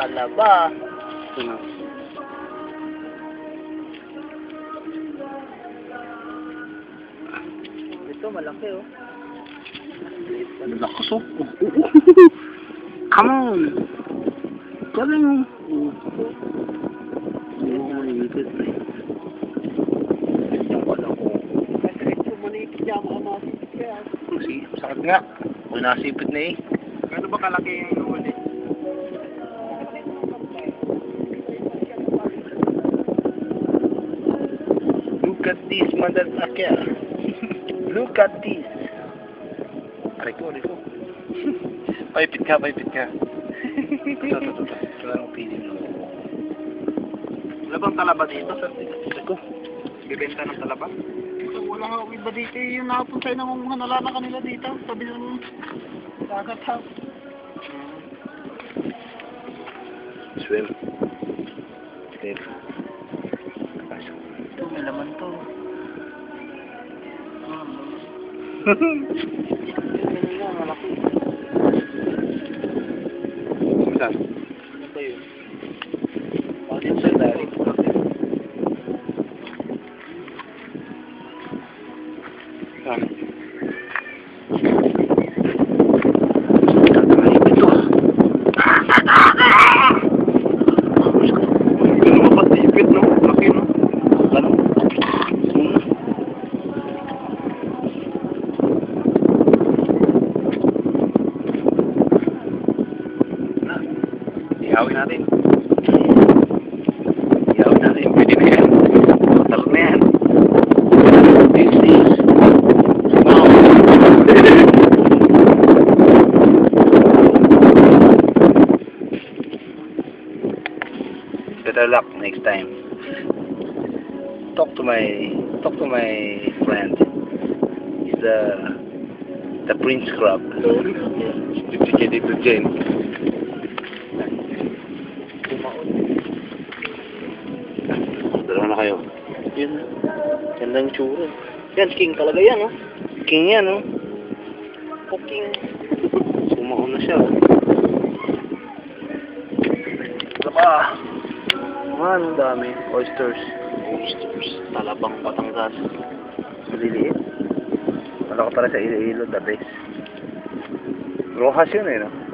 talaba. Ito na. Ito, malaki oh. Ang lakas oh. Come on. Galing oh. Oo, maliit na eh. Yan pala ko. Diretso mo na yung pijama ka masipit sakit nga. Kung nasipit na eh. Ano ba kalaki yung inuwan at this, motherfucker. Look at this. Aray ko, aray ko. paipit ka, paipit ka. Ito, ito, ito. ito. Lang ang mo. Wala bang talaba dito? Sir? Aray ko. Bibenta ng talaba? Wala nga iba dito. Yung nakapun sa'yo nangunguhan na na kanila dito. Sabi ng dagat ha. Swim. Swim. Ito, may laman to. Saan? Ano ba yun? Bakit? Saan? Natin. Natin. Pwede na yan. Talak na yan. Better luck next time. Talk to my talk to my friend. He's the the Prince Crab. Dito dito Jane. Kayo. Yun. Yung tsura. Yan, king talaga yan, oh. King yan, oh. Oh, king. Sumaon na siya. oh. Pa? Man, dami. Oysters. Oysters. Talabang Batangas. Maliliit. Wala ka para sa Iloilo, the best. Rojas yun eh, no?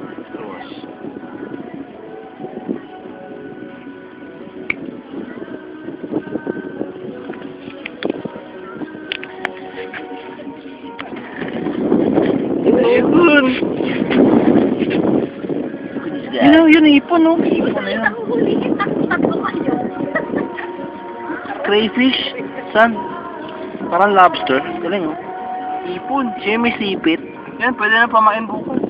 Yun! Oh, yun, ipon, no? Ipon na yun. Crayfish? San? Parang lobster. Galing, oh. Ipon. Siya may sipit. Yan, pwede na pamain bukas.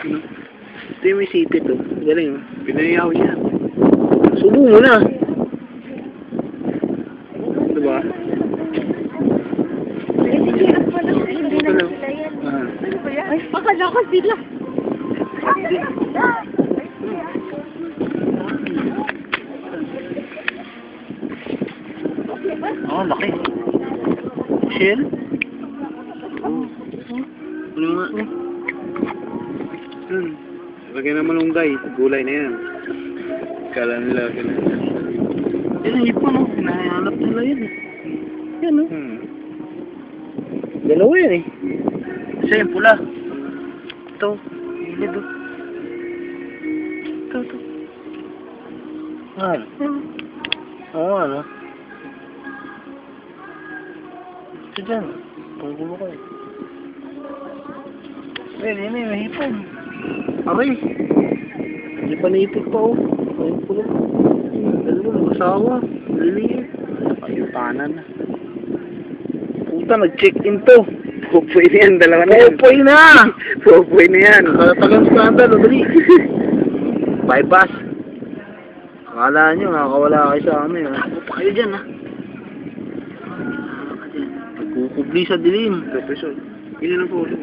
Ito yung may sipit, oh. Galing, oh. Pinayaw niya. Subo mo na. Diba? Ah. Ay, akala ko sila. Oh, laki. Shell? Ano nga? Yan. Lagyan naman ng guy. Gulay na yan. Kala nila. Yan, ang ipon, oh. Hinahanap nila yan. eh. Yan, oh. Hmm. Dalawa yan eh. Isa yung pula. Ito. Gilid oh. Ito, ito. Ano? Oo, ano? Ito dyan. Pwede mo kayo. Well, yun eh, may hipon. Aray! Hindi pa naipit pa oh. Ayun pula. Dalawa, mag-asawa. Liliit. Nakayutanan na. Puta, nag-check-in to. Pupoy na yan, dalawa na yan. Pupoy na! Pupoy na yan. Nakatagang scandal. Bye, boss. Akala nyo, nakakawala kayo sa amin, ha? Ako pa kayo dyan, ha? Nagkukubli sa dilim. Professor, ilan ang photo?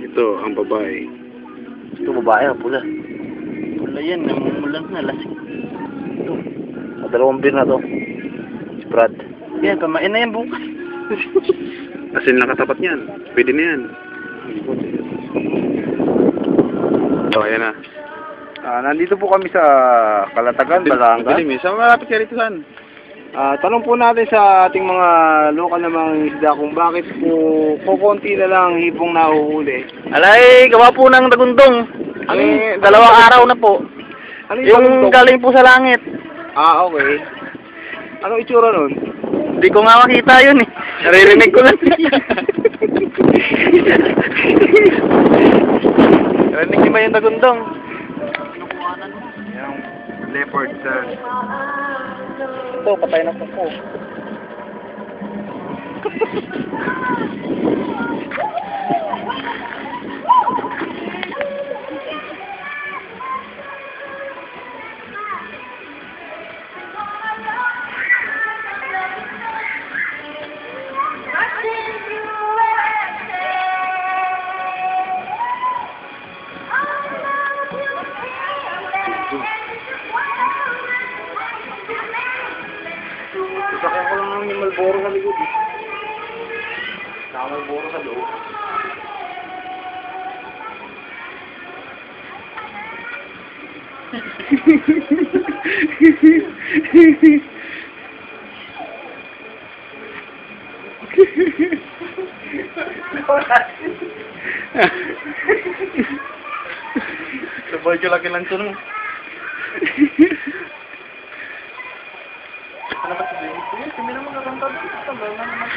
Ito, ang babae. Ito, babae, ang pula. Pula yan, namumulan na, lasing. Ito. Ang dalawang beer na to. Brad. Yan, pamain na yan bukas. Asin lang katapat niyan. Pwede na yan. So, ayan na. Ah, nandito po kami sa Kalatagan, Balanga. Dilim eh. Saan malapit ka rito saan? Ah, tanong po natin sa ating mga lokal na mga isda kung bakit po kukunti na lang hipong nahuhuli. Alay, gawa po ng dagundong. Ano Ang yun? dalawang araw na po. Ano Yung bagong- galing po sa langit. Ah, okay. Anong itsura nun? Hindi ko nga makita yun eh. Naririnig ko lang. Narinig niyo ba yung dagundong? Yung leopard sa... Ito, patay na po ko lang naman yung Malboro sa likod eh. Saka Malboro sa loob. Sabay ka laki lang tunong. Ano ba sabihin ko yun? Kami naman kakanta dito. Tagal na naman.